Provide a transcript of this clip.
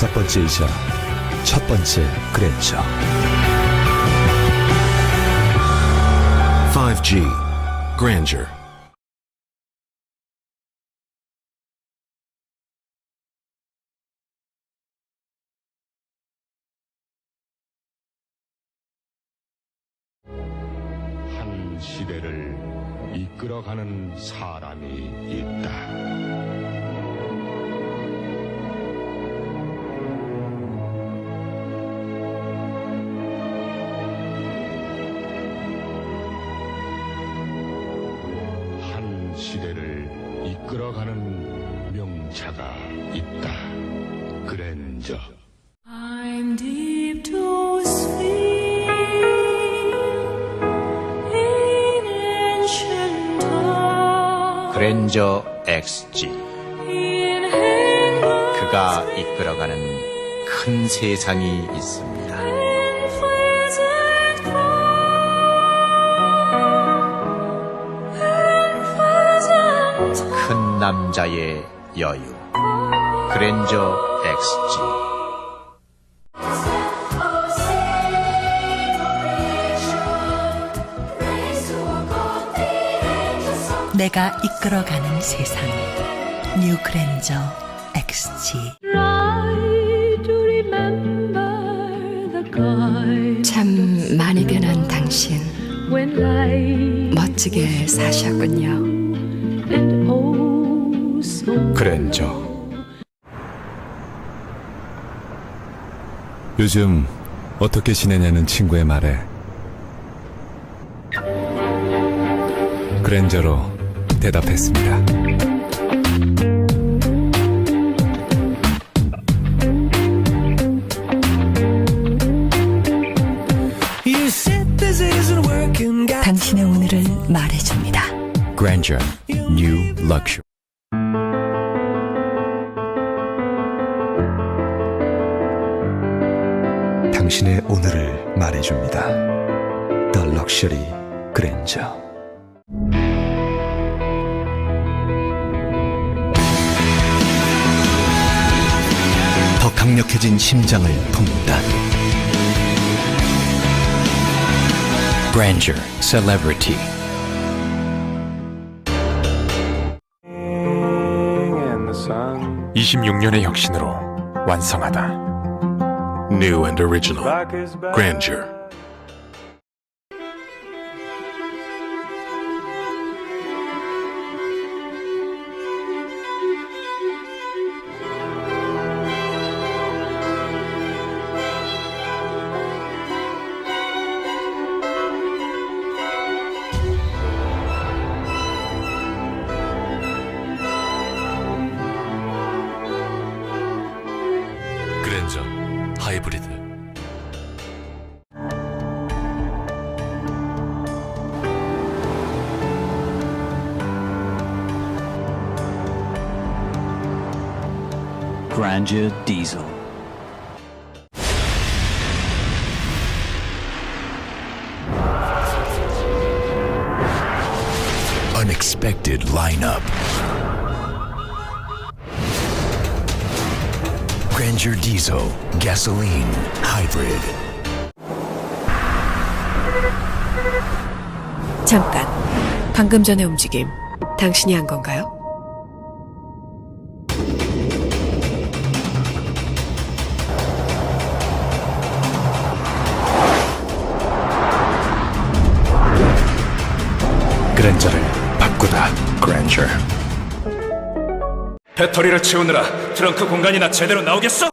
다섯 번째이자 첫 번째 그랜저 5G. Grandeur. 한 시대를 이끌어가는 사람이 있다. 이끌어가는 명차가 있다. 그랜저. I'm deep to sleep in ancient time. 그랜저 XG 그가 이끌어가는 큰 세상이 있습니다. 남자의 여유. 그랜저 XG 내가 이끌어가는 세상. 뉴 그랜저 XG Try to remember the kind 참 많이 변한 당신. 멋지게 사셨군요. 그랜저 요즘 어떻게 지내냐는 친구의 말에 그랜저로 대답했습니다. 당신의 오늘을 말해줍니다. Grandeur New Luxury 당신의 오늘을 말해줍니다. The Luxury Grandeur 더 강력해진 심장을 품다. Grandeur Celebrity 26년의 혁신으로 완성하다. New and original. Grandeur. 하이브리드 Grandeur Diesel. Unexpected lineup. Grandeur Diesel Gasoline Hybrid. 잠깐. 방금 전의 움직임 당신이 한 건가요? 그랜저를 바꾸다. Grandeur. 배터리를 채우느라 트렁크 공간이나 제대로 나오겠어?